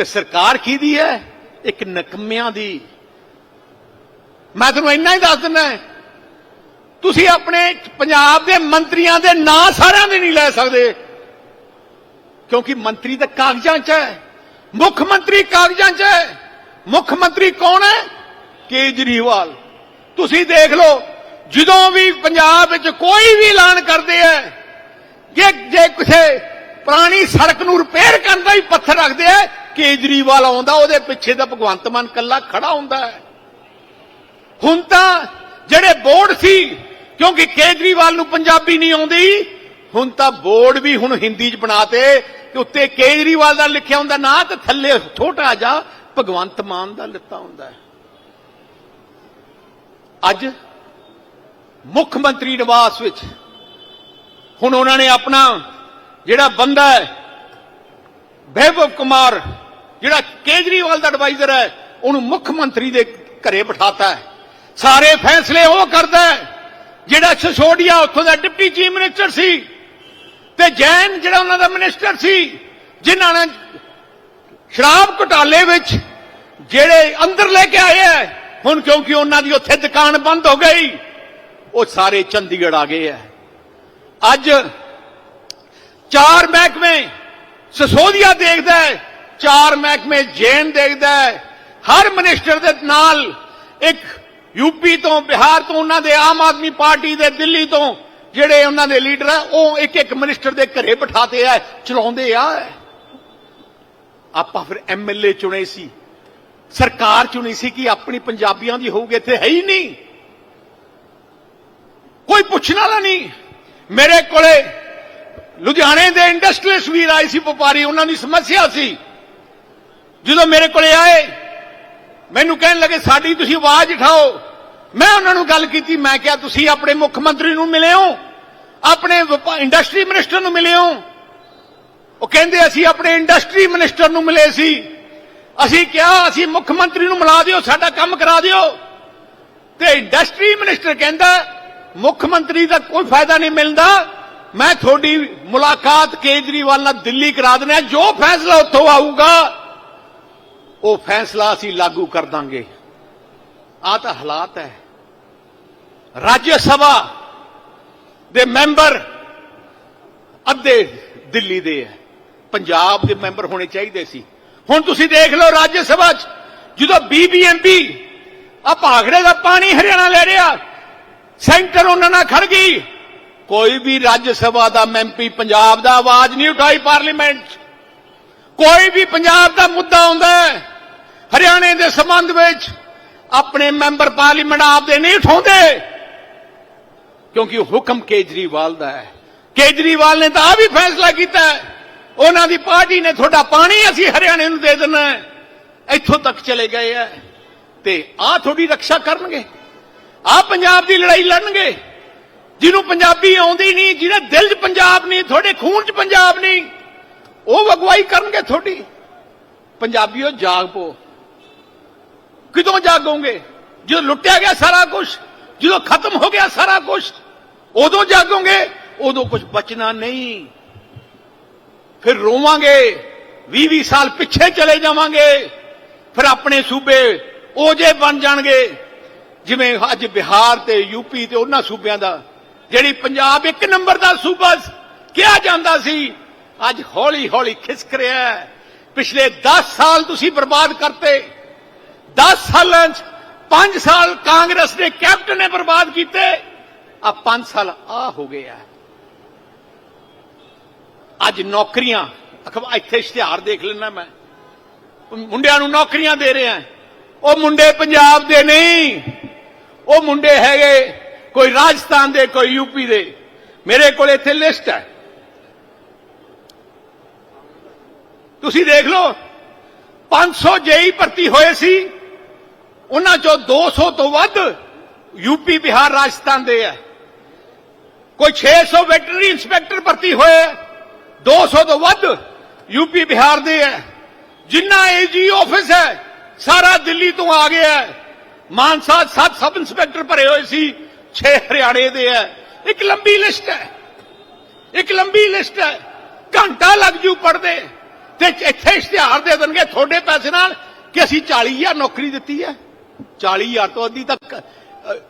ਤੇ ਸਰਕਾਰ ਦੀ ਹੈ? ਇੱਕ ਨਕਮਿਆਂ ਦੀ। ਮੈਂ ਤੁਹਾਨੂੰ ਇੰਨਾ ਹੀ ਦੱਸ ਦਿੰਦਾ ਤੁਸੀਂ ਆਪਣੇ ਪੰਜਾਬ ਦੇ ਮੰਤਰੀਆਂ ਦੇ ਨਾਂ ਸਾਰਿਆਂ ਦੇ ਨਹੀਂ ਲੈ ਸਕਦੇ। ਕਿਉਂਕਿ ਮੰਤਰੀ ਤਾਂ ਕਾਗਜ਼ਾਂ 'ਚ ਹੈ। ਮੁੱਖ ਮੰਤਰੀ ਕਾਗਜ਼ਾਂ 'ਚ ਹੈ। ਮੁੱਖ ਮੰਤਰੀ ਕੌਣ ਹੈ? ਕੇਜਰੀਵਾਲ। ਤੁਸੀਂ ਦੇਖ ਲਓ, ਜਦੋਂ ਵੀ ਪੰਜਾਬ ਵਿੱਚ ਕੋਈ ਵੀ ਐਲਾਨ ਕਰਦੇ ਹੈ, ਜੇ ਜੇ ਕਿਸੇ ਪੁਰਾਣੀ ਸੜਕ ਨੂੰ ਰਿਪੇਅਰ ਕਰਨ ਦਾ ਹੀ ਪੱਥਰ ਰੱਖਦੇ ਆ ਕੇਜਰੀਵਾਲ ਆਉਂਦਾ, ਉਹਦੇ ਪਿੱਛੇ ਤਾਂ ਭਗਵੰਤ ਮਾਨ ਕੱਲਾ ਖੜਾ ਹੁੰਦਾ ਹੈ। ਹੁਣ ਤਾਂ ਜਿਹੜੇ ਬੋਰਡ ਸੀ, ਕਿਉਂਕਿ ਕੇਜਰੀਵਾਲ ਨੂੰ ਪੰਜਾਬੀ ਨਹੀਂ ਆਉਂਦੀ, ਹੁਣ ਤਾਂ ਬੋਰਡ ਵੀ ਹੁਣ ਹਿੰਦੀ 'ਚ ਬਣਾਤੇ, ਤੇ ਉੱਤੇ ਕੇਜਰੀਵਾਲ ਦਾ ਲਿਖਿਆ ਹੁੰਦਾ, ਨਾ ਤੇ ਥੱਲੇ ਛੋਟਾ ਜਾ ਭਗਵੰਤ ਮਾਨ ਦਾ ਲਿੱਤਾ ਹੁੰਦਾ ਹੈ। ਅੱਜ ਮੁੱਖ ਮੰਤਰੀ ਨਿਵਾਸ ਵਿੱਚ ਹੁਣ ਉਹਨਾਂ ਨੇ ਆਪਣਾ ਜਿਹੜਾ ਬੰਦਾ ਹੈ ਵੈਭਵ ਕੁਮਾਰ ਜਿਹੜਾ ਕੇਜਰੀਵਾਲ ਦਾ ਐਡਵਾਈਜ਼ਰ ਹੈ, ਉਹਨੂੰ ਮੁੱਖ ਮੰਤਰੀ ਦੇ ਘਰੇ ਬਿਠਾਤਾ ਹੈ। ਸਾਰੇ ਫੈਸਲੇ ਉਹ ਕਰਦਾ ਹੈ, ਜਿਹੜਾ ਸਿਸੋਡੀਆ ਉੱਥੋਂ ਦਾ ਡਿਪਟੀ ਚੀਫ ਮਿਨਿਸਟਰ ਸੀ ਤੇ ਜੈਨ ਜਿਹੜਾ ਉਹਨਾਂ ਦਾ ਮਿਨਿਸਟਰ ਸੀ, ਜਿਨ੍ਹਾਂ ਨੇ ਸ਼ਰਾਬ ਘੁਟਾਲੇ ਵਿੱਚ ਜਿਹੜੇ ਅੰਦਰ ਲੈ ਕੇ ਆਏ ਹੈ, ਹੁਣ ਕਿਉਂਕਿ ਉਹਨਾਂ ਦੀ ਉੱਥੇ ਦੁਕਾਨ ਬੰਦ ਹੋ ਗਈ, ਉਹ ਸਾਰੇ ਚੰਡੀਗੜ੍ਹ ਆ ਗਏ ਹੈ। ਅੱਜ ਚਾਰ ਮਹਿਕਮੇ ਸਸੋਦੀਆ ਦੇਖਦਾ ਹੈ ਚਾਰ ਮਹਿਕਮੇ ਜੇਨ ਦੇਖਦਾ ਹੈ। ਹਰ ਮਿਨਿਸਟਰ ਦੇ ਨਾਲ ਇੱਕ ਯੂਪੀ ਤੋਂ ਬਿਹਾਰ ਤੋਂ ਉਹਨਾਂ ਦੇ ਆਮ ਆਦਮੀ ਪਾਰਟੀ ਦੇ ਦਿੱਲੀ ਤੋਂ ਜਿਹੜੇ ਉਹਨਾਂ ਦੇ ਲੀਡਰ ਆ, ਉਹ ਇੱਕ ਇੱਕ ਮਿਨਿਸਟਰ ਦੇ ਘਰੇ ਬਿਠਾਤੇ ਆ, ਚਲਾਉਂਦੇ ਆ। ਆਪਾਂ ਫਿਰ ਐਮਐਲਏ ਚੁਣੇ ਸੀ। ਸਰਕਾਰ ਚੁਣੀ ਸੀ ਕਿ ਆਪਣੀ ਪੰਜਾਬੀਆਂ ਦੀ ਹੋਊਗੀ, ਇੱਥੇ ਹੈ ਹੀ ਨਹੀਂ। ਕੋਈ ਪੁੱਛਣ ਵਾਲਾ ਨਹੀਂ। ਮੇਰੇ ਕੋਲੇ ਲੁਧਿਆਣੇ ਦੇ ਇੰਡਸਟਰੀਅਲਿਸਟ ਵੀਰ ਆਏ ਸੀ, ਵਪਾਰੀ, ਉਹਨਾਂ ਦੀ ਸਮੱਸਿਆ ਸੀ। ਜਦੋਂ ਮੇਰੇ ਕੋਲੇ ਆਏ, ਮੈਨੂੰ ਕਹਿਣ ਲੱਗੇ, ਸਾਡੀ ਤੁਸੀਂ ਆਵਾਜ਼ ਉਠਾਓ। ਮੈਂ ਉਹਨਾਂ ਨੂੰ ਗੱਲ ਕੀਤੀ, ਮੈਂ ਕਿਹਾ, ਤੁਸੀਂ ਆਪਣੇ ਮੁੱਖ ਮੰਤਰੀ ਨੂੰ ਮਿਲੇ ਹੋ? ਆਪਣੇ ਇੰਡਸਟਰੀ ਮਿਨਿਸਟਰ ਨੂੰ ਮਿਲੇ ਹੋ? ਉਹ ਕਹਿੰਦੇ, ਅਸੀਂ ਆਪਣੇ ਇੰਡਸਟਰੀ ਮਿਨਿਸਟਰ ਨੂੰ ਮਿਲੇ ਸੀ। ਅਸੀਂ ਕਿਹਾ, ਅਸੀਂ ਮੁੱਖ ਮੰਤਰੀ ਨੂੰ ਮਿਲਾ ਦਿਓ, ਸਾਡਾ ਕੰਮ ਕਰਾ ਦਿਓ। ਤੇ ਇੰਡਸਟਰੀ ਮਿਨਿਸਟਰ ਕਹਿੰਦਾ, ਮੁੱਖ ਮੰਤਰੀ ਦਾ ਕੋਈ ਫਾਇਦਾ ਨਹੀਂ ਮਿਲਦਾ। ਮੈਂ ਤੁਹਾਡੀ ਮੁਲਾਕਾਤ ਕੇਜਰੀਵਾਲ ਨਾਲ ਦਿੱਲੀ ਕਰਾ ਦਿੰਦਾ। ਜੋ ਫੈਸਲਾ ਉੱਥੋਂ ਆਊਗਾ ਉਹ ਫੈਸਲਾ ਅਸੀਂ ਲਾਗੂ ਕਰ ਦਾਂਗੇ। ਆ ਤਾਂ ਹਾਲਾਤ ਹੈ। ਰਾਜ ਸਭਾ ਦੇ ਮੈਂਬਰ ਅੱਧੇ ਦਿੱਲੀ ਦੇ ਹੈ। ਪੰਜਾਬ ਦੇ ਮੈਂਬਰ ਹੋਣੇ ਚਾਹੀਦੇ ਸੀ। ਹੁਣ ਤੁਸੀਂ ਦੇਖ ਲਓ ਰਾਜ ਸਭਾ 'ਚ ਜਦੋਂ ਬੀਬੀਐਮਪੀ ਆ ਭਾਖੜੇ ਦਾ ਪਾਣੀ ਹਰਿਆਣਾ ਲੈ ਰਿਹਾ, ਸੈਂਟਰ ਉਹਨਾਂ ਨਾਲ ਖੜ ਗਈ। ਕੋਈ ਵੀ ਰਾਜ ਸਭਾ ਦਾ ਐਮਪੀ ਪੰਜਾਬ ਦਾ ਆਵਾਜ਼ ਨਹੀਂ ਉਠਾਈ ਪਾਰਲੀਮੈਂਟ 'ਚ। ਕੋਈ ਵੀ ਪੰਜਾਬ ਦਾ ਮੁੱਦਾ ਆਉਂਦਾ ਹੈ, ਹਰਿਆਣੇ ਦੇ ਸੰਬੰਧ ਵਿੱਚ ਆਪਣੇ ਮੈਂਬਰ ਪਾਰਲੀਮੈਂਟ ਆਪਦੇ ਨਹੀਂ ਉਠਾਉਂਦੇ। ਕਿਉਂਕਿ ਹੁਕਮ ਕੇਜਰੀਵਾਲ ਦਾ ਹੈ। ਕੇਜਰੀਵਾਲ ਨੇ ਤਾਂ ਆ ਵੀ ਫੈਸਲਾ ਕੀਤਾ ਹੈ। ਉਹਨਾਂ ਦੀ ਪਾਰਟੀ ਨੇ ਤੁਹਾਡਾ ਪਾਣੀ ਅਸੀਂ ਹਰਿਆਣੇ ਨੂੰ ਦੇ ਦੇਣਾ ਹੈ। ਇੱਥੋਂ ਤੱਕ ਚਲੇ ਗਏ ਹੈ ਤੇ ਆ ਤੁਹਾਡੀ ਰੱਖਿਆ ਕਰਨਗੇ। ਆ ਪੰਜਾਬ ਦੀ ਲੜਾਈ ਲੜਨਗੇ। ਜਿਹਨੂੰ ਪੰਜਾਬੀ ਆਉਂਦੀ ਨਹੀਂ, ਜਿਹਦੇ ਦਿਲ 'ਚ ਪੰਜਾਬ ਨਹੀਂ, ਤੁਹਾਡੇ ਖੂਨ 'ਚ ਪੰਜਾਬ ਨਹੀਂ। ਉਹ ਅਗਵਾਈ ਕਰਨਗੇ ਤੁਹਾਡੀ। ਪੰਜਾਬੀਓ, ਜਾਗ ਪੋ। ਕਿਦੋਂ ਜਾਗੋਗੇ? ਜਦੋਂ ਲੁੱਟਿਆ ਗਿਆ ਸਾਰਾ ਕੁਝ ਜਦੋਂ ਖਤਮ ਹੋ ਗਿਆ ਸਾਰਾ ਕੁਝ ਉਦੋਂ ਜਾਗੋਗੇ, ਉਦੋਂ ਕੁਝ ਬਚਣਾ ਨਹੀਂ। ਫਿਰ ਰੋਵਾਂਗੇ 20-20 ਸਾਲ ਪਿੱਛੇ ਚਲੇ ਜਾਵਾਂਗੇ। ਫਿਰ ਆਪਣੇ ਸੂਬੇ ਉਹ ਜੇ ਬਣ ਜਾਣਗੇ। ਜਿਵੇਂ ਅੱਜ ਬਿਹਾਰ ਤੇ ਯੂਪੀ ਤੇ ਉਹਨਾਂ ਸੂਬਿਆਂ ਦਾ, ਜਿਹੜੀ ਪੰਜਾਬ ਇੱਕ ਨੰਬਰ ਦਾ ਸੂਬਾ ਕਿਹਾ ਜਾਂਦਾ ਸੀ ਅੱਜ ਹੌਲੀ ਹੌਲੀ ਖਿਸਕ ਰਿਹਾ ਹੈ। ਪਿਛਲੇ 10 ਸਾਲ ਤੁਸੀਂ ਬਰਬਾਦ ਕਰਤੇ। 10 ਸਾਲਾਂ ਚ 5 ਸਾਲ ਕਾਂਗਰਸ ਦੇ ਕੈਪਟਨ ਨੇ ਬਰਬਾਦ ਕੀਤੇ। ਆ 5 ਸਾਲ ਆ ਹੋ ਗਿਆ ਅੱਜ ਨੌਕਰੀਆਂ ਅਖਬਾਰ ਇੱਥੇ ਇਸ਼ਤਿਹਾਰ ਦੇਖ ਲੈਣਾ ਮੈਂ। ਮੁੰਡਿਆਂ ਨੂੰ ਨੌਕਰੀਆਂ ਦੇ ਰਿਹਾ ਉਹ ਮੁੰਡੇ ਪੰਜਾਬ ਦੇ ਨਹੀਂ। ਉਹ ਮੁੰਡੇ ਹੈਗੇ ਕੋਈ ਰਾਜਸਥਾਨ ਦੇ, ਕੋਈ ਯੂਪੀ ਦੇ। ਮੇਰੇ ਕੋਲ ਇੱਥੇ ਲਿਸਟ ਹੈ। ਤੁਸੀਂ ਦੇਖ ਲਓ 500 ਜੇਈ ਭਰਤੀ ਹੋਏ ਸੀ ਉਹਨਾਂ ਚੋਂ 200 ਤੋਂ ਵੱਧ ਯੂਪੀ ਬਿਹਾਰ ਰਾਜਸਥਾਨ ਦੇ ਹੈ। ਕੋਈ 600 ਵੈਟਰਨਰੀ ਇੰਸਪੈਕਟਰ ਭਰਤੀ ਹੋਏ ਹੈ, 200 ਤੋਂ ਵੱਧ ਯੂਪੀ ਬਿਹਾਰ ਦੇ ਹੈ। ਜਿੰਨਾ ਏਜੀ ਆਫਿਸ ਹੈ ਸਾਰਾ ਦਿੱਲੀ ਤੋਂ ਆ ਗਿਆ ਹੈ। ਮਾਨਸਾ ਸੱਤ ਸਬ ਇੰਸਪੈਕਟਰ ਭਰੇ ਹੋਏ ਸੀ 6 ਹਰਿਆਣੇ ਦੇ ਹੈ। ਇੱਕ ਲੰਬੀ ਲਿਸਟ ਹੈ ਇੱਕ ਲੰਬੀ ਲਿਸਟ ਹੈ। ਘੰਟਾ ਲੱਗ ਜੂ ਪੜਦੇ ਤੇ ਇੱਥੇ ਇਸ਼ਤਿਹਾਰ ਦੇ ਦੇਣਗੇ ਤੁਹਾਡੇ ਪੈਸੇ ਨਾਲ ਕਿ ਅਸੀਂ 40000 ਨੌਕਰੀ ਦਿੱਤੀ ਹੈ। 40000 ਤੋਂ ਅੱਧੀ ਤੱਕ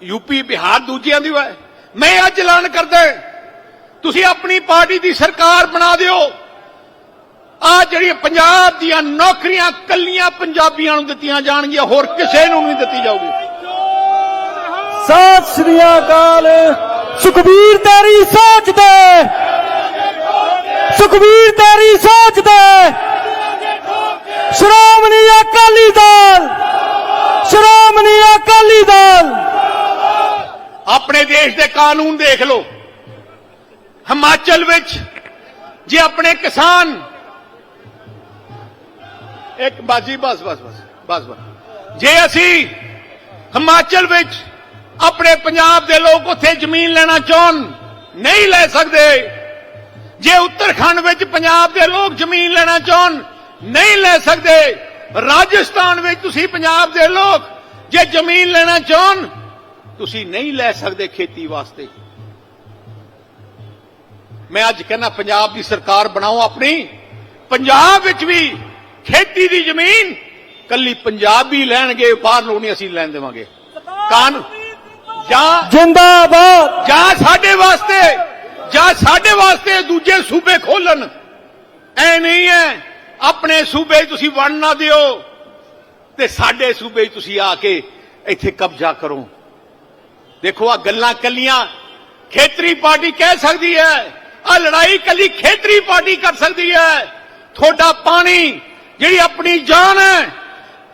ਯੂਪੀ, ਬਿਹਾਰ ਦੂਜਿਆਂ ਦੀ ਹੈ। ਮੈਂ ਅੱਜ ਐਲਾਨ ਕਰਦਾ ਤੁਸੀਂ ਆਪਣੀ ਪਾਰਟੀ ਦੀ ਸਰਕਾਰ ਬਣਾ ਦਿਓ। ਆ ਜਿਹੜੀਆਂ ਪੰਜਾਬ ਦੀਆਂ ਨੌਕਰੀਆਂ ਕੱਲੀਆਂ ਪੰਜਾਬੀਆਂ ਨੂੰ ਦਿੱਤੀਆਂ ਜਾਣਗੀਆਂ, ਹੋਰ ਕਿਸੇ ਨੂੰ ਨਹੀਂ ਦਿੱਤੀ ਜਾਊਗੀ। ਸਤਿ ਸ੍ਰੀ ਅਕਾਲ, ਸੁਖਬੀਰ ਤੇਰੀ ਸੋਚ ਦੇ ਸੁਖਬੀਰ ਤੇਰੀ ਸੋਚ ਦੇ ਸ਼੍ਰੋਮਣੀ ਅਕਾਲੀ ਦਲ। ਸ਼੍ਰੋਮਣੀ ਅਕਾਲੀ ਦਲ। ਆਪਣੇ ਦੇਸ਼ ਦੇ ਕਾਨੂੰਨ ਦੇਖ ਲਓ। ਹਿਮਾਚਲ ਵਿੱਚ ਜੇ ਆਪਣੇ ਕਿਸਾਨ ਇੱਕ ਬਾਜੀ, ਬਸ ਬਸ ਬਸ ਬਸ ਬਸ। ਜੇ ਅਸੀਂ ਹਿਮਾਚਲ ਵਿੱਚ ਆਪਣੇ ਪੰਜਾਬ ਦੇ ਲੋਕ ਉੱਥੇ ਜ਼ਮੀਨ ਲੈਣਾ ਚਾਹਣ, ਨਹੀਂ ਲੈ ਸਕਦੇ ਜੇ ਉੱਤਰਾਖੰਡ ਵਿੱਚ ਪੰਜਾਬ ਦੇ ਲੋਕ ਜ਼ਮੀਨ ਲੈਣਾ ਚਾਹਣ ਨਹੀਂ ਲੈ ਸਕਦੇ। ਰਾਜਸਥਾਨ ਵਿੱਚ ਤੁਸੀਂ ਪੰਜਾਬ ਦੇ ਲੋਕ ਜੇ ਜ਼ਮੀਨ ਲੈਣਾ ਚਾਹਣ ਤੁਸੀਂ ਨਹੀਂ ਲੈ ਸਕਦੇ ਖੇਤੀ ਵਾਸਤੇ। ਮੈਂ ਅੱਜ ਕਹਿੰਦਾ ਪੰਜਾਬ ਦੀ ਸਰਕਾਰ ਬਣਾਓ ਆਪਣੀ। ਪੰਜਾਬ ਵਿੱਚ ਵੀ ਖੇਤੀ ਦੀ ਜ਼ਮੀਨ ਕੱਲੀ ਪੰਜਾਬੀ ਲੈਣਗੇ ਬਾਹਰ ਲੋਕ ਨਹੀਂ ਅਸੀਂ ਲੈਣ ਦੇਵਾਂਗੇ। ਕਾਨ ਜਾਂ ਜਿੰਦਾਬਾਦ! ਜਾਂ ਸਾਡੇ ਵਾਸਤੇ ਜਾਂ ਸਾਡੇ ਵਾਸਤੇ ਦੂਜੇ ਸੂਬੇ ਖੋਲਣ। ਐ ਨਹੀਂ ਹੈ ਆਪਣੇ ਸੂਬੇ ਤੁਸੀਂ ਵੰਡ ਨਾ ਦਿਓ ਤੇ ਸਾਡੇ ਸੂਬੇ ਤੁਸੀਂ ਆ ਕੇ ਇੱਥੇ ਕਬਜ਼ਾ ਕਰੋ। ਦੇਖੋ ਆ ਗੱਲਾਂ ਕੱਲੀਆਂ ਖੇਤਰੀ ਪਾਰਟੀ ਕਹਿ ਸਕਦੀ ਹੈ ਆ ਲੜਾਈ ਕੱਲੀ ਖੇਤਰੀ ਪਾਰਟੀ ਕਰ ਸਕਦੀ ਹੈ ਤੁਹਾਡਾ ਪਾਣੀ, ਜਿਹੜੀ ਆਪਣੀ ਜਾਨ ਹੈ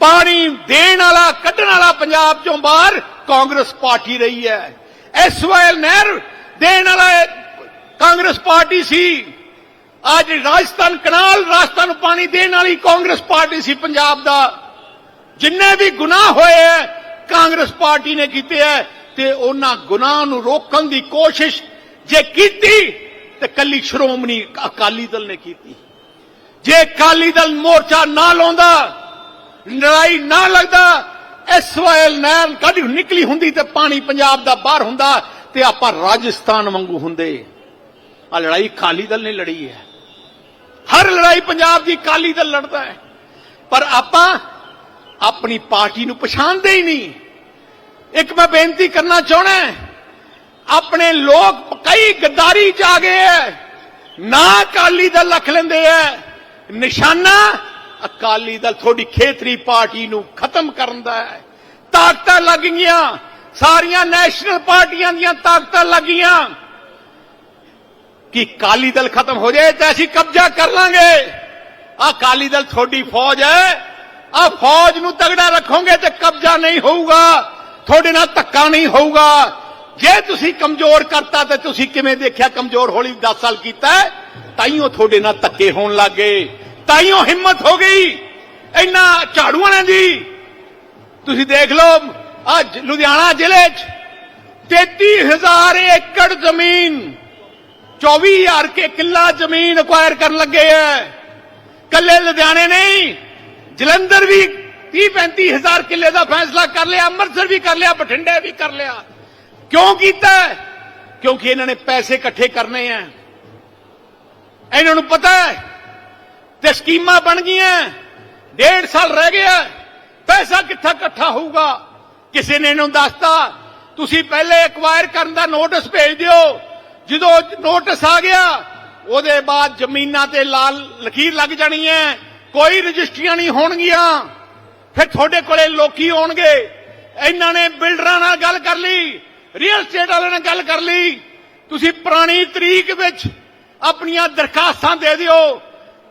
ਪਾਣੀ ਦੇਣ ਵਾਲਾ, ਕੱਢਣ ਵਾਲਾ ਪੰਜਾਬ ਚੋਂ ਬਾਹਰ ਕਾਂਗਰਸ ਪਾਰਟੀ ਰਹੀ ਹੈ ਐਸਵਾਈਐਲ ਨਹਿਰ ਦੇਣ ਵਾਲਾ ਕਾਂਗਰਸ ਪਾਰਟੀ ਸੀ। ਅੱਜ ਰਾਜਸਥਾਨ ਕਨਾਲ, ਰਾਜਸਥਾਨ ਨੂੰ ਪਾਣੀ ਦੇਣ ਵਾਲੀ ਕਾਂਗਰਸ ਪਾਰਟੀ ਸੀ ਪੰਜਾਬ ਦਾ। ਜਿੰਨੇ ਵੀ ਗੁਨਾਹ ਹੋਏ ਹੈ ਕਾਂਗਰਸ ਪਾਰਟੀ ਨੇ ਕੀਤੇ ਹੈ ਤੇ ਉਹਨਾਂ ਗੁਨਾਹ ਨੂੰ ਰੋਕਣ ਦੀ ਕੋਸ਼ਿਸ਼ ਜੇ ਕੀਤੀ, ਤੇ ਕੱਲੀ ਸ਼੍ਰੋਮਣੀ ਅਕਾਲੀ ਦਲ ਨੇ ਕੀਤੀ। ਜੇ ਅਕਾਲੀ ਦਲ ਮੋਰਚਾ ਨਾ ਲਾਉਂਦਾ, ਲੜਾਈ ਨਾ ਲੱਗਦਾ ਐਸਵਾਈਐਲ ਨਹਿਰ ਕੱਢ ਨਿਕਲੀ ਹੁੰਦੀ ਤੇ ਪਾਣੀ ਪੰਜਾਬ ਦਾ ਬਾਹਰ ਹੁੰਦਾ, ਤੇ ਆਪਾਂ ਰਾਜਸਥਾਨ ਵਾਂਗੂ ਹੁੰਦੇ। ਆ ਲੜਾਈ ਅਕਾਲੀ ਦਲ ਨੇ ਲੜੀ ਹੈ। ਹਰ ਲੜਾਈ ਪੰਜਾਬ ਦੀ ਅਕਾਲੀ ਦਲ ਲੜਦਾ ਹੈ। ਪਰ ਆਪਾਂ ਆਪਣੀ ਪਾਰਟੀ ਨੂੰ ਪਛਾਣਦੇ ਹੀ ਨਹੀਂ। ਇੱਕ ਮੈਂ ਬੇਨਤੀ ਕਰਨਾ ਚਾਹਣਾ ਆਪਣੇ ਲੋਕ ਕਈ ਗੱਦਾਰੀ ਚ ਆ ਗਏ ਹੈ। ਨਾ ਅਕਾਲੀ ਦਲ ਰੱਖ ਲੈਂਦੇ ਹੈ। ਨਿਸ਼ਾਨਾ ਅਕਾਲੀ ਦਲ ਤੁਹਾਡੀ ਖੇਤਰੀ ਪਾਰਟੀ ਨੂੰ ਖਤਮ ਕਰਨ ਦਾ ਹੈ। ਤਾਕਤਾਂ ਲੱਗ ਗਈਆਂ। ਸਾਰੀਆਂ ਨੈਸ਼ਨਲ ਪਾਰਟੀਆਂ ਦੀਆਂ ਤਾਕਤਾਂ ਲੱਗੀਆਂ ਕਿ ਅਕਾਲੀ ਦਲ ਖਤਮ ਹੋ ਜਾਏ ਤਾਂ ਅਸੀਂ ਕਬਜ਼ਾ ਕਰ ਲਾਂਗੇ। ਆ ਅਕਾਲੀ ਦਲ ਤੁਹਾਡੀ ਫੌਜ ਹੈ। ਆ ਫੌਜ ਨੂੰ ਤਗੜਾ ਰੱਖੋਗੇ ਤੇ ਕਬਜ਼ਾ ਨਹੀਂ ਹੋਊਗਾ। ਤੁਹਾਡੇ ਨਾਲ ਧੱਕਾ ਨਹੀਂ ਹੋਊਗਾ। ਜੇ ਤੁਸੀਂ ਕਮਜ਼ੋਰ ਕਰਤਾ ਤੇ ਤੁਸੀਂ ਕਿਵੇਂ ਦੇਖਿਆ ਕਮਜ਼ੋਰ ਹੋਲੀ 10 ਸਾਲ ਕੀਤਾ ਹੈ? ਤਾਈਓ ਤੁਹਾਡੇ ਨਾਲ ਧੱਕੇ ਹੋਣ ਲੱਗੇ ਤਾਈਓ ਹਿੰਮਤ ਹੋ ਗਈ। ਇੰਨਾ ਝਾੜੂ ਵਾਲਿਆਂ ਦੀ। ਤੁਸੀਂ ਦੇਖ ਲਓ, ਅੱਜ ਲੁਧਿਆਣਾ ਜ਼ਿਲ੍ਹੇ 'ਚ 33000 ਏਕੜ ਜ਼ਮੀਨ 24000 ਕੇ ਕਿੱਲਾ ਜ਼ਮੀਨ ਅਕਵਾਇਰ ਕਰਨ ਲੱਗੇ ਐ। ਕੱਲੇ ਲੁਧਿਆਣੇ ਨਹੀਂ, ਜਲੰਧਰ ਵੀ 30 ਹਜ਼ਾਰ ਕਿੱਲੇ ਦਾ ਫੈਸਲਾ ਕਰ ਲਿਆ, ਅੰਮ੍ਰਿਤਸਰ ਵੀ ਕਰ ਲਿਆ, ਬਠਿੰਡੇ ਵੀ ਕਰ ਲਿਆ। ਕਿਉਂ ਕੀਤਾ ਕਿਉਂਕਿ ਇਹਨਾਂ ਨੇ ਪੈਸੇ ਇਕੱਠੇ ਕਰਨੇ ਆ ਇਹਨਾਂ ਨੂੰ ਪਤਾ ਹੈ ਤੇ ਸਕੀਮਾਂ ਬਣ ਗਈਆਂ ਡੇਢ ਸਾਲ ਰਹਿ ਗਿਆ ਪੈਸਾ ਕਿੱਥਾ ਇਕੱਠਾ ਹੋਊਗਾ? ਕਿਸੇ ਨੇ ਇਹਨੂੰ ਦੱਸਤਾ, ਤੁਸੀਂ ਪਹਿਲੇ ਐਕਵਾਇਰ ਕਰਨ ਦਾ ਨੋਟਿਸ ਭੇਜ ਦਿਓ। ਜਦੋਂ ਨੋਟਿਸ ਆ ਗਿਆ, ਉਹਦੇ ਬਾਅਦ ਜ਼ਮੀਨਾਂ ਤੇ ਲਾਲ ਲਕੀਰ ਲੱਗ ਜਾਣੀ ਹੈ। ਕੋਈ ਰਜਿਸਟਰੀਆਂ ਨਹੀਂ ਹੋਣਗੀਆਂ। ਫਿਰ ਤੁਹਾਡੇ ਕੋਲੇ ਲੋਕੀ ਆਉਣਗੇ। ਇਹਨਾਂ ਨੇ ਬਿਲਡਰਾਂ ਨਾਲ ਗੱਲ ਕਰ ਲਈ ਰੀਅਲ ਸਟੇਟ ਵਾਲਿਆਂ ਨਾਲ ਗੱਲ ਕਰ ਲਈ। ਤੁਸੀਂ ਪੁਰਾਣੀ ਤਰੀਕ ਵਿੱਚ ਆਪਣੀਆਂ ਦਰਖਾਸਤਾਂ ਦੇ ਦਿਓ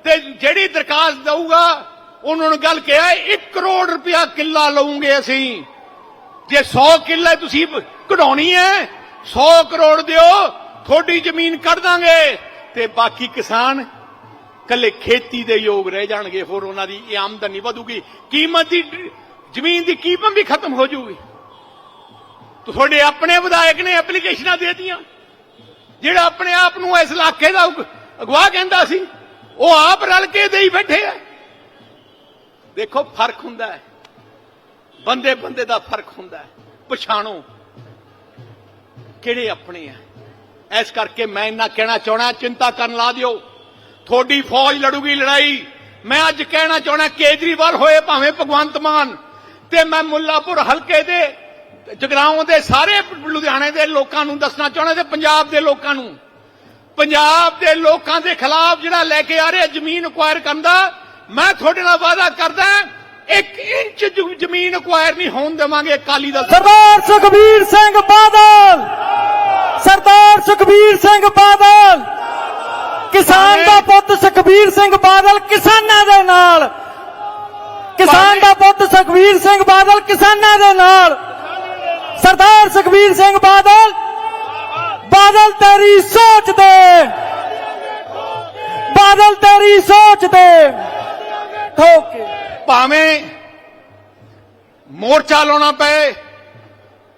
ਤੇ ਜਿਹੜੀ ਦਰਖਾਸਤ ਦਊਗਾ, ਉਹਨਾਂ ਨੂੰ ਗੱਲ ਕਿਹਾ 1 ਕਰੋੜ ਰੁਪਇਆ ਕਿੱਲਾ ਲਵਾਂਗੇ ਅਸੀਂ। ਜੇ 100 ਕਿੱਲੇ ਤੁਸੀਂ ਕਢਾਉਣੀ ਹੈ 100 ਕਰੋੜ ਦਿਓ ਤੁਹਾਡੀ ਜ਼ਮੀਨ ਕੱਢ ਦਾਂਗੇ ਤੇ ਬਾਕੀ ਕਿਸਾਨ ਕੱਲੇ ਖੇਤੀ ਦੇ ਯੋਗ ਰਹਿ ਜਾਣਗੇ, ਹੋਰ ਉਹਨਾਂ ਦੀ ਇਹ ਆਮਦਨੀ ਵਧੂਗੀ। ਕੀਮਤ ਦੀ ਜ਼ਮੀਨ ਦੀ ਕੀਮਤ ਵੀ ਖਤਮ ਹੋ ਜਾਊਗੀ ਤੁਹਾਡੇ ਆਪਣੇ ਵਿਧਾਇਕ ਨੇ ਐਪਲੀਕੇਸ਼ਨਾਂ ਦੇ ਦਿੱਤੀਆਂ। ਜਿਹੜਾ ਆਪਣੇ ਆਪ ਨੂੰ ਇਸ ਇਲਾਕੇ ਦਾ ਅਗਵਾ ਕਹਿੰਦਾ ਸੀ, ਉਹ ਆਪ ਰਲ ਕੇ ਦੇਈ ਬੈਠੇ ਆ। ਦੇਖੋ, ਫ਼ਰਕ ਹੁੰਦਾ ਹੈ। ਬੰਦੇ ਬੰਦੇ ਦਾ ਫ਼ਰਕ ਹੁੰਦਾ ਹੈ। ਪਛਾਣੋ ਕਿਹੜੇ ਆਪਣੇ ਆ। ਇਸ ਕਰਕੇ ਮੈਂ ਇੰਨਾ ਕਹਿਣਾ ਚਾਹਣਾ ਚਿੰਤਾ ਕਰਨ ਲਾ ਦਿਓ। ਤੁਹਾਡੀ ਫੌਜ ਲੜੂਗੀ ਲੜਾਈ। ਮੈਂ ਅੱਜ ਕਹਿਣਾ ਚਾਹਣਾ ਕੇਜਰੀਵਾਲ ਹੋਏ ਭਾਵੇਂ ਭਗਵੰਤ ਮਾਨ ਤੇ ਮੈਂ ਮੁੱਲਾਪੁਰ ਹਲਕੇ ਦੇ, ਜਗਰਾਉਂ ਦੇ ਸਾਰੇ ਲੁਧਿਆਣੇ ਦੇ ਲੋਕਾਂ ਨੂੰ ਦੱਸਣਾ ਚਾਹਣਾ ਤੇ ਪੰਜਾਬ ਦੇ ਲੋਕਾਂ ਨੂੰ। ਪੰਜਾਬ ਦੇ ਲੋਕਾਂ ਦੇ ਖਿਲਾਫ ਜਿਹੜਾ ਲੈ ਕੇ ਆ ਰਿਹਾ ਜ਼ਮੀਨ ਅਕਵਾਇਰ ਕਰਨ ਦਾ, ਮੈਂ ਤੁਹਾਡੇ ਨਾਲ ਵਾਅਦਾ ਕਰਦਾ, ਇੱਕ ਇੰਚ ਜ਼ਮੀਨ ਅਕਵਾਇਰ ਨਹੀਂ ਹੋਣ ਦੇਵਾਂਗੇ ਅਕਾਲੀ ਦਲ। ਸਰਦਾਰ ਸੁਖਬੀਰ ਸਿੰਘ ਬਾਦਲ! ਸਰਦਾਰ ਸੁਖਬੀਰ ਸਿੰਘ ਬਾਦਲ। ਕਿਸਾਨ ਦਾ ਪੁੱਤ ਸੁਖਬੀਰ ਸਿੰਘ ਬਾਦਲ ਕਿਸਾਨਾਂ ਦੇ ਨਾਲ। ਕਿਸਾਨ ਦਾ ਪੁੱਤ ਸੁਖਬੀਰ ਸਿੰਘ ਬਾਦਲ ਕਿਸਾਨਾਂ ਦੇ ਨਾਲ। ਸਰਦਾਰ ਸੁਖਬੀਰ ਸਿੰਘ ਬਾਦਲ ਬਾਦਲ ਤੇਰੀ ਸੋਚ ਦੇ ਬਾਦਲ ਤੇਰੀ ਸੋਚ ਦੇ ਠੋਕੇ ਭਾਵੇਂ ਮੋਰਚਾ ਲਾਉਣਾ ਪਏ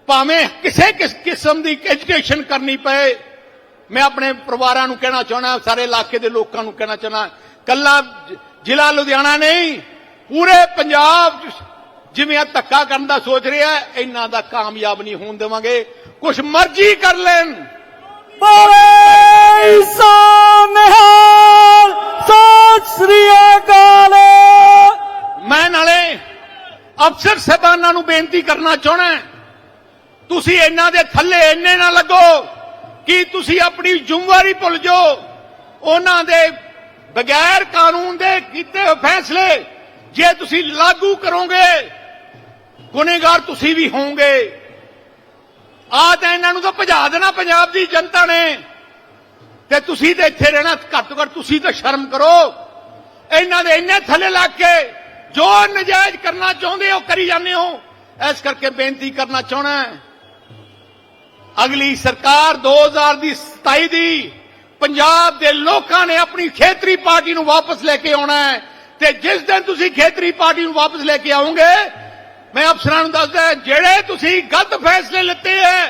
ਭਾਵੇਂ ਕਿਸੇ ਕਿਸ ਕਿਸਮ ਦੀ ਐਜੂਕੇਸ਼ਨ ਕਰਨੀ ਪਏ। ਮੈਂ ਆਪਣੇ ਪਰਿਵਾਰਾਂ ਨੂੰ ਕਹਿਣਾ ਚਾਹਣਾ ਸਾਰੇ ਇਲਾਕੇ ਦੇ ਲੋਕਾਂ ਨੂੰ ਕਹਿਣਾ ਚਾਹਣਾ ਕੱਲਾ ਜ਼ਿਲ੍ਹਾ ਲੁਧਿਆਣਾ ਨਹੀਂ ਪੂਰੇ ਪੰਜਾਬ ਜਿਵੇਂ ਆ ਧੱਕਾ ਕਰਨ ਦਾ ਸੋਚ ਰਿਹਾ ਇਹਨਾਂ ਦਾ ਕਾਮਯਾਬ ਨਹੀਂ ਹੋਣ ਦੇਵਾਂਗੇ। ਕੁਛ ਮਰਜ਼ੀ ਕਰ ਲੈਣ। ਬੋਲੇ ਸੋਨਿਹਾਲ ਸਤਿ ਸ੍ਰੀ ਅਕਾਲ। ਮੈਂ ਨਾਲੇ ਅਫਸਰ ਸਾਹਿਬਾਨਾਂ ਨੂੰ ਬੇਨਤੀ ਕਰਨਾ ਚਾਹਣਾ ਤੁਸੀਂ ਇਹਨਾਂ ਦੇ ਥੱਲੇ ਇੰਨੇ ਨਾ ਲੱਗੋ ਕਿ ਤੁਸੀਂ ਆਪਣੀ ਜ਼ਿੰਮੇਵਾਰੀ ਭੁੱਲ ਜਾਓ। ਉਹਨਾਂ ਦੇ ਬਗੈਰ ਕਾਨੂੰਨ ਦੇ ਕੀਤੇ ਫੈਸਲੇ ਜੇ ਤੁਸੀਂ ਲਾਗੂ ਕਰੋਗੇ, ਗੁਨੇਗਾਰ ਤੁਸੀਂ ਵੀ ਹੋਵੋਗੇ। ਆ ਤਾਂ ਇਹਨਾਂ ਨੂੰ ਤਾਂ ਭਜਾ ਦੇਣਾ ਪੰਜਾਬ ਦੀ ਜਨਤਾ ਨੇ। ਤੇ ਤੁਸੀਂ ਤੇ ਇੱਥੇ ਰਹਿਣਾ ਘੱਟ ਤੋਂ ਘੱਟ ਤੁਸੀਂ ਤਾਂ ਸ਼ਰਮ ਕਰੋ। ਇਹਨਾਂ ਦੇ ਇੰਨੇ ਥੱਲੇ ਲੱਗ ਕੇ ਜੋ ਨਜਾਇਜ਼ ਕਰਨਾ ਚਾਹੁੰਦੇ ਹੋ, ਕਰੀ ਜਾਂਦੇ ਹੋ। ਇਸ ਕਰਕੇ ਬੇਨਤੀ ਕਰਨਾ ਚਾਹਣਾ ਅਗਲੀ ਸਰਕਾਰ 2000 ਦੀ 27 ਦੀ ਪੰਜਾਬ ਦੇ ਲੋਕਾਂ ਨੇ ਆਪਣੀ ਖੇਤਰੀ ਪਾਰਟੀ ਨੂੰ ਵਾਪਸ ਲੈ ਕੇ ਆਉਣਾ ਹੈ ਤੇ ਜਿਸ ਦਿਨ ਤੁਸੀਂ ਖੇਤਰੀ ਪਾਰਟੀ ਨੂੰ ਵਾਪਸ ਲੈ ਕੇ ਆਓਗੇ, ਮੈਂ ਅਫਸਰਾਂ ਨੂੰ ਦੱਸਦਾ ਜਿਹੜੇ ਤੁਸੀਂ ਗਲਤ ਫੈਸਲੇ ਲਿੱਤੇ ਹੈ,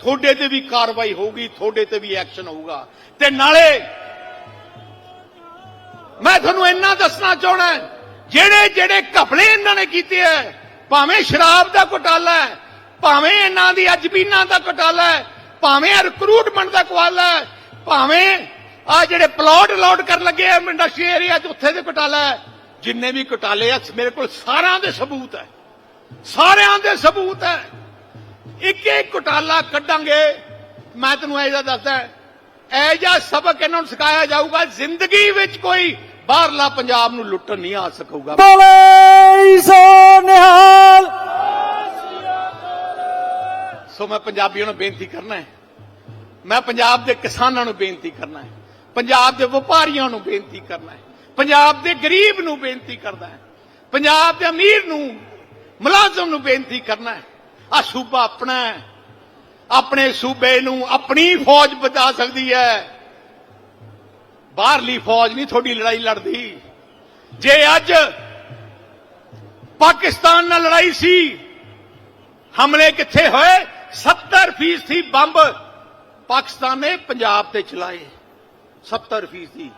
ਤੁਹਾਡੇ ਤੇ ਵੀ ਕਾਰਵਾਈ ਹੋਊਗੀ, ਤੁਹਾਡੇ ਤੇ ਵੀ ਐਕਸ਼ਨ ਹੋਊਗਾ। ਤੇ ਨਾਲੇ ਮੈਂ ਤੁਹਾਨੂੰ ਇੰਨਾ ਦੱਸਣਾ ਚਾਹਣਾ ਜਿਹੜੇ ਜਿਹੜੇ ਘਪਲੇ ਇਹਨਾਂ ਨੇ ਕੀਤੇ ਐ ਭਾਵੇਂ ਸ਼ਰਾਬ ਦਾ ਘੁਟਾਲਾ ਹੈ ਭਾਵੇਂ ਇਹਨਾਂ ਦੀ ਅਜਬੀਨਾ ਦਾ ਘੁਟਾਲਾ ਹੈ, ਭਾਵੇਂ ਰਿਕਰੂਟਮੈਂਟ ਦਾ ਘੁਟਾਲਾ ਹੈ, ਭਾਵੇਂ ਆ ਜਿਹੜੇ ਪਲਾਟ ਅਲਾਟ ਕਰਨ ਲੱਗੇ ਆ ਇੰਡਸਟਰੀ ਏਰੀਆ 'ਚ, ਉੱਥੇ ਦੇ ਘੁਟਾਲਾ ਹੈ। ਜਿੰਨੇ ਵੀ ਘੁਟਾਲੇ ਆ, ਮੇਰੇ ਕੋਲ ਸਾਰਿਆਂ ਦੇ ਸਬੂਤ ਹੈ। ਸਾਰਿਆਂ ਦੇ ਸਬੂਤ ਹੈ। ਇੱਕ ਇੱਕ ਘੁਟਾਲਾ ਕੱਢਾਂਗੇ। ਮੈਂ ਤੈਨੂੰ ਇਹਦਾ ਦੱਸਦਾ ਐ ਜਿਹਾ ਸਬਕ ਇਹਨਾਂ ਨੂੰ ਸਿਖਾਇਆ ਜਾਊਗਾ, ਜ਼ਿੰਦਗੀ ਵਿੱਚ ਕੋਈ ਬਾਹਰਲਾ ਪੰਜਾਬ ਨੂੰ ਲੁੱਟਣ ਨਹੀਂ ਆ ਸਕੂਗਾ। ਬੋਲੇ ਸੋਨਿਹਾਲ ਸੋ ਮੈਂ ਪੰਜਾਬੀਆਂ ਨੂੰ ਬੇਨਤੀ ਕਰਨਾ ਹੈ। ਮੈਂ ਪੰਜਾਬ ਦੇ ਕਿਸਾਨਾਂ ਨੂੰ ਬੇਨਤੀ ਕਰਨਾ ਹੈ। ਪੰਜਾਬ ਦੇ ਵਪਾਰੀਆਂ ਨੂੰ ਬੇਨਤੀ ਕਰਨਾ ਹੈ। ਪੰਜਾਬ ਦੇ ਗਰੀਬ ਨੂੰ ਬੇਨਤੀ ਕਰਦਾ ਹੈ। ਪੰਜਾਬ ਦੇ ਅਮੀਰ ਨੂੰ, ਮੁਲਾਜ਼ਮ ਨੂੰ ਬੇਨਤੀ ਕਰਨਾ ਹੈ। ਆ ਸੂਬਾ ਆਪਣਾ ਹੈ। ਆਪਣੇ ਸੂਬੇ ਨੂੰ ਆਪਣੀ ਫੌਜ ਬਚਾ ਸਕਦੀ ਹੈ। ਬਾਹਰਲੀ ਫੌਜ ਨਹੀਂ, ਤੁਹਾਡੀ ਲੜਾਈ ਲੜਦੀ। ਜੇ ਅੱਜ ਪਾਕਿਸਤਾਨ ਨਾਲ ਲੜਾਈ ਸੀ, ਹਮਲੇ ਕਿੱਥੇ ਹੋਏ? 70 ਫੀਸਦੀ ਬੰਬ ਪਾਕਿਸਤਾਨ ਨੇ ਪੰਜਾਬ ਤੇ ਚਲਾਏ 70 ਫੀਸਦੀ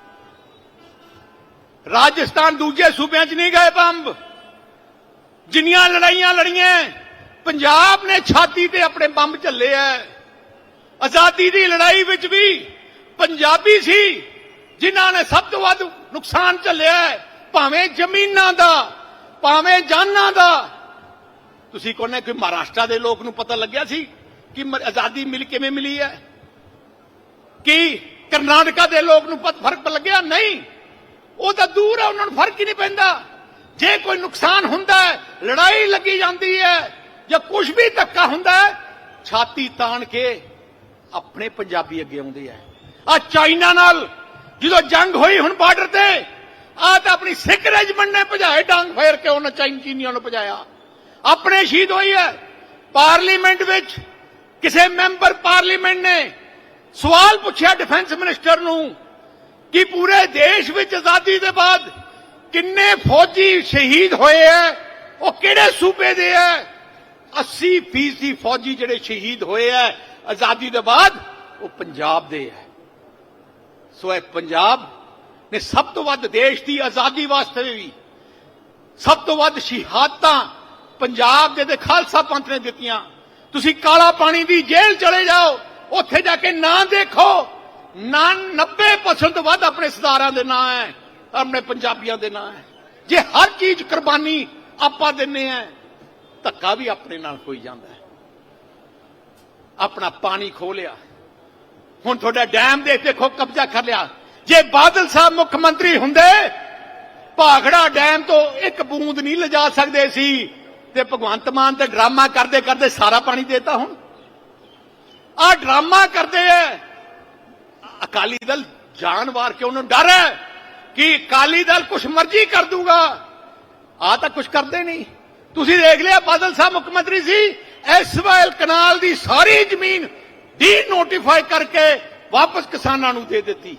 ਰਾਜਸਥਾਨ ਦੂਜੇ ਸੂਬਿਆਂ 'ਚ ਨਹੀਂ ਗਏ ਬੰਬ ਜਿੰਨੀਆਂ ਲੜਾਈਆਂ ਲੜੀਆਂ ਪੰਜਾਬ ਨੇ ਛਾਤੀ ਤੇ ਆਪਣੇ ਬੰਬ ਝੱਲੇ ਐ ਆਜ਼ਾਦੀ ਦੀ ਲੜਾਈ ਵਿੱਚ ਵੀ ਪੰਜਾਬੀ ਸੀ ਜਿਨ੍ਹਾਂ ਨੇ ਸਭ ਤੋਂ ਵੱਧ ਨੁਕਸਾਨ ਝੱਲਿਆ ਹੈ, ਭਾਵੇਂ ਜ਼ਮੀਨਾਂ ਦਾ ਭਾਵੇਂ ਜਾਨਾਂ ਦਾ ਤੁਸੀਂ ਕਹਿੰਦੇ ਕੋਈ ਮਹਾਰਾਸ਼ਟਰ ਦੇ ਲੋਕ ਨੂੰ ਪਤਾ ਲੱਗਿਆ ਸੀ ਕਿ ਆਜ਼ਾਦੀ ਮਿਲ, ਕਿਵੇਂ ਮਿਲੀ ਹੈ? ਕਿ ਕਰਨਾਟਕਾ ਦੇ ਲੋਕ ਨੂੰ ਫ਼ਰਕ ਲੱਗਿਆ? ਨਹੀਂ। ਉਹ ਤਾਂ ਦੂਰ ਹੈ ਉਹਨਾਂ ਨੂੰ ਫ਼ਰਕ ਹੀ ਨਹੀਂ ਪੈਂਦਾ। ਜੇ ਕੋਈ ਨੁਕਸਾਨ ਹੁੰਦਾ ਹੈ, ਲੜਾਈ ਲੱਗੀ ਜਾਂਦੀ ਹੈ ਜਾਂ ਕੁਝ ਵੀ ਧੱਕਾ ਹੁੰਦਾ ਹੈ, ਛਾਤੀ ਤਾਣ ਕੇ ਆਪਣੇ ਪੰਜਾਬੀ ਅੱਗੇ ਆਉਂਦੇ ਆ। ਆ ਚਾਈਨਾ ਨਾਲ ਜਦੋਂ ਜੰਗ ਹੋਈ ਹੁਣ ਬਾਰਡਰ ਤੇ, ਆ ਤਾਂ ਆਪਣੀ ਸਿੱਖ ਰੈਜੀਮੈਂਟ ਨੇ ਭਜਾਏ ਡਾਂਗ ਫੇਰ ਕੇ, ਉਹਨਾਂ ਚਾਈਨ ਨੂੰ ਭਜਾਇਆ। ਆਪਣੇ ਸ਼ਹੀਦ ਹੋਈ ਹੈ। ਪਾਰਲੀਮੈਂਟ ਵਿੱਚ ਕਿਸੇ ਮੈਂਬਰ ਪਾਰਲੀਮੈਂਟ ਨੇ ਸਵਾਲ ਪੁੱਛਿਆ ਡਿਫੈਂਸ ਮਿਨਿਸਟਰ ਨੂੰ ਕਿ ਪੂਰੇ ਦੇਸ਼ ਵਿੱਚ ਆਜ਼ਾਦੀ ਦੇ ਬਾਅਦ ਕਿੰਨੇ ਫੌਜੀ ਸ਼ਹੀਦ ਹੋਏ ਐ ਉਹ ਕਿਹੜੇ ਸੂਬੇ ਦੇ ਐ 80 ਫੀਸਦੀ ਫੌਜੀ ਜਿਹੜੇ ਸ਼ਹੀਦ ਹੋਏ ਐ ਆਜ਼ਾਦੀ ਦੇ ਬਾਅਦ ਉਹ ਪੰਜਾਬ ਦੇ ਐ ਸੋ ਇਹ ਪੰਜਾਬ ਨੇ ਸਭ ਤੋਂ ਵੱਧ ਦੇਸ਼ ਦੀ ਆਜ਼ਾਦੀ ਵਾਸਤੇ ਵੀ ਸਭ ਤੋਂ ਵੱਧ ਸ਼ਹਾਦਤਾਂ ਪੰਜਾਬ ਦੇ ਤੇ ਖਾਲਸਾ ਪੰਥ ਨੇ ਦਿੱਤੀਆਂ। ਤੁਸੀਂ ਕਾਲਾ ਪਾਣੀ ਦੀ ਜੇਲ੍ਹ ਚਲੇ ਜਾਓ, ਉੱਥੇ ਜਾ ਕੇ ਨਾਂ ਦੇਖੋ। ਨਾ 90% ਤੋਂ ਵੱਧ ਆਪਣੇ ਸਰਦਾਰਾਂ ਦੇ ਨਾਂ ਹੈ, ਆਪਣੇ ਪੰਜਾਬੀਆਂ ਦੇ ਨਾਂ ਹੈ। ਜੇ ਹਰ ਚੀਜ਼ ਕੁਰਬਾਨੀ ਆਪਾਂ ਦਿੰਨੇ ਆ ਧੱਕਾ ਵੀ ਆਪਣੇ ਨਾਲ ਹੋਈ ਜਾਂਦਾ ਹੈ। ਆਪਣਾ ਪਾਣੀ ਖੋ ਲਿਆ। ਹੁਣ ਤੁਹਾਡਾ ਡੈਮ ਦੇ ਦੇਖੋ, ਕਬਜ਼ਾ ਕਰ ਲਿਆ। ਜੇ ਬਾਦਲ ਸਾਹਿਬ ਮੁੱਖ ਮੰਤਰੀ ਹੁੰਦੇ, ਭਾਖੜਾ ਡੈਮ ਤੋਂ ਇੱਕ ਬੂੰਦ ਨਹੀਂ ਲਿਜਾ ਸਕਦੇ ਸੀ ਤੇ ਭਗਵੰਤ ਮਾਨ ਤੇ ਡਰਾਮਾ ਕਰਦੇ ਕਰਦੇ ਸਾਰਾ ਪਾਣੀ ਦੇਤਾ ਹੁਣ। ਆ ਡਰਾਮਾ ਕਰਦੇ ਐ। ਅਕਾਲੀ ਦਲ ਜਾਨ ਵਾਰ ਉਹਨੂੰ ਡਰ ਹੈ ਕਿ ਅਕਾਲੀ ਦਲ ਕੁਛ ਮਰਜ਼ੀ ਕਰ ਦੂਗਾ। ਆ ਤਾਂ ਕੁਛ ਕਰਦੇ ਨਹੀਂ। ਤੁਸੀਂ ਦੇਖ ਲਿਆ ਬਾਦਲ ਸਾਹਿਬ ਮੁੱਖ ਮੰਤਰੀ ਸੀ। ਐਸਵਾਇਲ ਕਨਾਲ ਦੀ ਸਾਰੀ ਜ਼ਮੀਨ ਡੀ ਨੋਟੀਫਾਈ ਕਰਕੇ ਵਾਪਸ ਕਿਸਾਨਾਂ ਨੂੰ ਦੇ ਦਿੱਤੀ।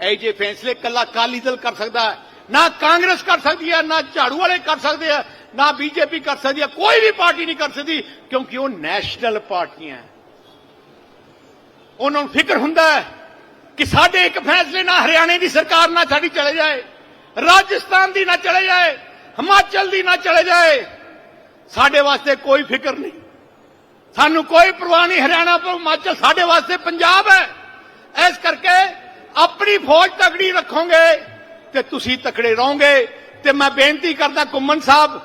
ਇਹ ਜੇ ਫੈਸਲੇ ਕੱਲਾ ਅਕਾਲੀ ਦਲ ਕਰ ਸਕਦਾ। ਹੈ ਨਾ ਕਾਂਗਰਸ ਕਰ ਸਕਦੀ ਹੈ, ਨਾ ਝਾੜੂ ਵਾਲੇ ਕਰ ਸਕਦੇ ਆ, ਨਾ ਬੀਜੇਪੀ ਕਰ ਸਕਦੀ ਹੈ ਕੋਈ ਵੀ ਪਾਰਟੀ ਨਹੀਂ ਕਰ ਸਕਦੀ, ਕਿਉਂਕਿ ਉਹ ਨੈਸ਼ਨਲ ਪਾਰਟੀਆਂ ਉਹਨਾਂ ਨੂੰ ਫਿਕਰ ਹੁੰਦਾ ਹੈ ਕਿ ਸਾਡੇ ਇੱਕ ਫੈਸਲੇ ਨਾਲ ਹਰਿਆਣੇ ਦੀ ਸਰਕਾਰ ਨਾ ਸਾਡੀ ਚਲੇ ਜਾਏ, ਰਾਜਸਥਾਨ ਦੀ ਨਾ ਚਲੇ ਜਾਏ, ਹਿਮਾਚਲ ਦੀ ਨਾ ਚਲੇ ਜਾਏ। ਸਾਡੇ ਵਾਸਤੇ ਕੋਈ ਫਿਕਰ ਨਹੀਂ। ਸਾਨੂੰ ਕੋਈ ਪਰਵਾਹ ਨਹੀਂ, ਹਰਿਆਣਾ ਪਰ ਹਿਮਾਚਲ ਸਾਡੇ ਵਾਸਤੇ ਪੰਜਾਬ ਹੈ ਇਸ ਕਰਕੇ ਆਪਣੀ ਫੌਜ ਤਕੜੀ ਰੱਖੋਗੇ। ਤੇ ਤੁਸੀਂ ਤਕੜੇ ਰਹੋਗੇ। ਤੇ ਮੈਂ ਬੇਨਤੀ ਕਰਦਾ ਕੁੰਮਨ ਸਾਹਿਬ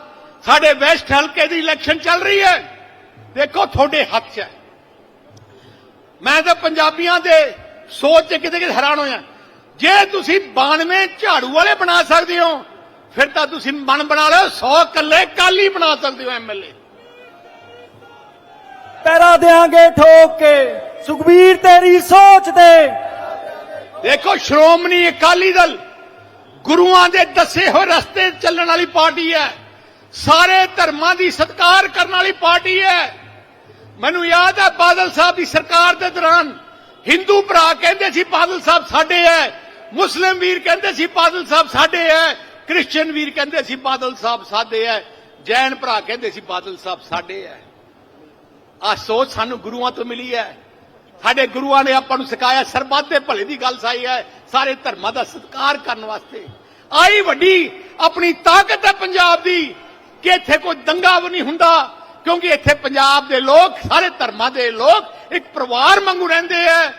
ਸਾਡੇ ਵੈਸਟ ਹਲਕੇ ਦੀ ਇਲੈਕਸ਼ਨ ਚੱਲ ਰਹੀ ਹੈ। ਦੇਖੋ ਤੁਹਾਡੇ ਹੱਥ 'ਚ ਹੈ। ਮੈਂ ਤਾਂ ਪੰਜਾਬੀਆਂ ਦੇ ਸੋਚ ਤੇ ਕਿਤੇ ਕਿਤੇ ਹੈਰਾਨ ਹੋਇਆ। ਜੇ ਤੁਸੀਂ 92 ਝਾੜੂ ਵਾਲੇ ਬਣਾ ਸਕਦੇ ਹੋ ਫਿਰ ਤਾਂ ਤੁਸੀਂ ਮਨ ਬਣਾ ਲਓ 100 ਕੱਲੇ ਕਾਲੀ ਬਣਾ ਸਕਦੇ ਹੋ ਐਮਐਲਏ ਪੈਰਾ ਦੇਾਂਗੇ ਠੋਕ ਕੇ ਸੁਖਬੀਰ ਤੇਰੀ ਸੋਚ ਤੇ। ਦੇਖੋ ਸ਼੍ਰੋਮਣੀ ਅਕਾਲੀ ਦਲ ਗੁਰੂਆਂ ਦੇ ਦੱਸੇ ਹੋਏ ਰਸਤੇ ਚੱਲਣ ਵਾਲੀ ਪਾਰਟੀ ਹੈ। ਸਾਰੇ ਧਰਮਾਂ ਦੀ ਸਤਿਕਾਰ ਕਰਨ ਵਾਲੀ ਪਾਰਟੀ ਹੈ। ਮੈਨੂੰ ਯਾਦ ਹੈ ਬਾਦਲ ਸਾਹਿਬ ਦੀ ਸਰਕਾਰ ਦੇ ਦੌਰਾਨ ਹਿੰਦੂ ਭਰਾ ਕਹਿੰਦੇ ਸੀ, ਬਾਦਲ ਸਾਹਿਬ ਸਾਡੇ ਹੈ। ਮੁਸਲਿਮ ਵੀਰ ਕਹਿੰਦੇ ਸੀ, ਬਾਦਲ ਸਾਹਿਬ ਸਾਡੇ ਹੈ। ਕ੍ਰਿਸਚੀਅਨ ਵੀਰ ਕਹਿੰਦੇ ਸੀ, ਬਾਦਲ ਸਾਹਿਬ ਸਾਡੇ ਹੈ। ਜੈਨ ਭਰਾ ਕਹਿੰਦੇ ਸੀ, ਬਾਦਲ ਸਾਹਿਬ ਸਾਡੇ ਹੈ। ਆ ਸੋਚ ਸਾਨੂੰ ਗੁਰੂਆਂ ਤੋਂ ਮਿਲੀ ਹੈ। ਸਾਡੇ ਗੁਰੂਆਂ ਨੇ ਆਪਾਂ ਨੂੰ ਸਿਖਾਇਆ, ਸਰਬੱਤ ਦੇ ਭਲੇ ਦੀ ਗੱਲ ਸਾਈ ਹੈ, ਸਾਰੇ ਧਰਮਾਂ ਦਾ ਸਤਿਕਾਰ ਕਰਨ ਵਾਸਤੇ। ਆਈ ਵੱਡੀ ਆਪਣੀ ਤਾਕਤ ਹੈ ਪੰਜਾਬ ਦੀ, ਕਿ ਇੱਥੇ ਕੋਈ ਦੰਗਾ ਵੀ ਨਹੀਂ ਹੁੰਦਾ, ਕਿਉਂਕਿ ਇੱਥੇ ਪੰਜਾਬ ਦੇ ਲੋਕ, ਸਾਰੇ ਧਰਮਾਂ ਦੇ ਲੋਕ ਇੱਕ ਪਰਿਵਾਰ ਵਾਂਗੂ ਰਹਿੰਦੇ ਆ।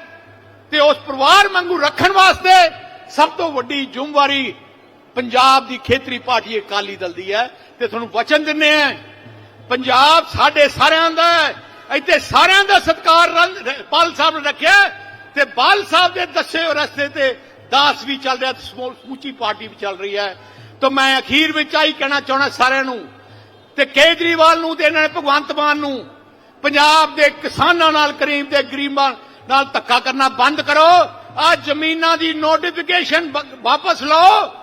ਤੇ ਉਸ ਪਰਿਵਾਰ ਵਾਂਗੂ ਰੱਖਣ ਵਾਸਤੇ ਸਭ ਤੋਂ ਵੱਡੀ ਜ਼ਿੰਮੇਵਾਰੀ ਪੰਜਾਬ ਦੀ ਖੇਤਰੀ ਪਾਰਟੀ ਅਕਾਲੀ ਦਲ ਦੀ ਹੈ। ਤੇ ਤੁਹਾਨੂੰ ਵਚਨ ਦਿੰਨੇ ਆ ਪੰਜਾਬ ਸਾਡੇ ਸਾਰਿਆਂ ਦਾ ਹੈ। ਇੱਥੇ ਸਾਰਿਆਂ ਦਾ ਸਤਿਕਾਰ ਰੰ- ਪਾਲ ਸਾਹਿਬ ਨੇ ਰੱਖਿਆ ਤੇ ਬਾਲ ਸਾਹਿਬ ਦੇ ਦੱਸੇ ਰਸਤੇ ਤੇ ਦਾਸ ਵੀ ਚੱਲ ਰਿਹਾ ਤੇ ਸਮੁੱਚੀ ਪਾਰਟੀ ਵੀ ਚੱਲ ਰਹੀ ਹੈ। ਤਾਂ ਮੈਂ ਅਖੀਰ ਵਿੱਚ ਆਈ ਕਹਿਣਾ ਚਾਹਣਾ ਸਾਰਿਆਂ ਨੂੰ ਤੇ ਕੇਜਰੀਵਾਲ ਨੂੰ ਤੇ ਇਹਨਾਂ ਨੇ ਭਗਵੰਤ ਮਾਨ ਨੂੰ ਪੰਜਾਬ ਦੇ ਕਿਸਾਨਾਂ ਨਾਲ ਕਰੀਮ ਦੇ ਗਰੀਬਾਂ ਨਾਲ ਧੱਕਾ ਕਰਨਾ ਬੰਦ ਕਰੋ। ਆ ਜ਼ਮੀਨਾਂ ਦੀ ਨੋਟੀਫਿਕੇਸ਼ਨ ਵਾਪਸ ਲਓ।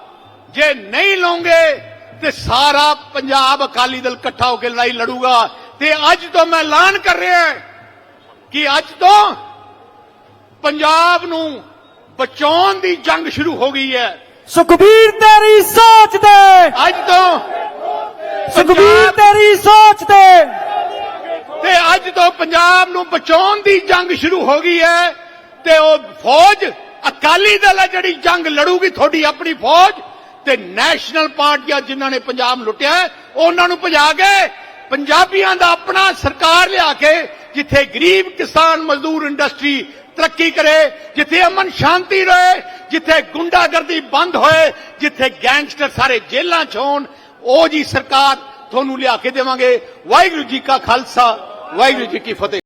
ਜੇ ਨਹੀਂ ਲਓਗੇ ਤੇ ਸਾਰਾ ਪੰਜਾਬ ਅਕਾਲੀ ਦਲ ਇਕੱਠਾ ਹੋ ਕੇ ਲੜਾਈ ਲੜੂਗਾ। ਤੇ ਅੱਜ ਤੋਂ ਮੈਂ ਐਲਾਨ ਕਰ ਰਿਹਾ ਕਿ ਅੱਜ ਤੋਂ ਪੰਜਾਬ ਨੂੰ ਬਚਾਉਣ ਦੀ ਜੰਗ ਸ਼ੁਰੂ ਹੋ ਗਈ ਹੈ। ਸੁਖਬੀਰ ਤੇਰੀ ਸੋਚ ਤੇ। ਅੱਜ ਤੋਂ ਸੁਖਬੀਰ ਤੇਰੀ ਸੋਚ ਤੇ। ਤੇ ਅੱਜ ਤੋਂ ਪੰਜਾਬ ਨੂੰ ਬਚਾਉਣ ਦੀ ਜੰਗ ਸ਼ੁਰੂ ਹੋ ਗਈ ਹੈ ਤੇ ਉਹ ਫੌਜ ਅਕਾਲੀ ਦਲ ਹੈ ਜਿਹੜੀ ਜੰਗ ਲੜੂਗੀ ਤੁਹਾਡੀ ਆਪਣੀ ਫੌਜ ਤੇ ਨੈਸ਼ਨਲ ਪਾਰਟੀਆਂ ਜਿਨ੍ਹਾਂ ਨੇ ਪੰਜਾਬ ਲੁੱਟਿਆ ਉਹਨਾਂ ਨੂੰ ਭਜਾ ਕੇ ਪੰਜਾਬੀਆਂ ਦਾ ਆਪਣਾ ਸਰਕਾਰ ਲਿਆ ਕੇ ਜਿੱਥੇ ਗਰੀਬ ਕਿਸਾਨ ਮਜ਼ਦੂਰ ਇੰਡਸਟਰੀ ਤਰੱਕੀ ਕਰੇ, ਜਿੱਥੇ ਅਮਨ ਸ਼ਾਂਤੀ ਰਹੇ, ਜਿੱਥੇ ਗੁੰਡਾਗਰਦੀ ਬੰਦ ਹੋਏ, ਜਿੱਥੇ ਗੈਂਗਸਟਰ ਸਾਰੇ ਜੇਲ੍ਹਾਂ 'ਚ ਹੋਣ, ਉਹ ਜੀ ਸਰਕਾਰ ਤੁਹਾਨੂੰ ਲਿਆ ਕੇ ਦੇਵਾਂਗੇ। ਵਾਹਿਗੁਰੂ ਜੀ ਕਾ ਖਾਲਸਾ, ਵਾਹਿਗੁਰੂ ਜੀ ਕੀ ਫਤਿਹ।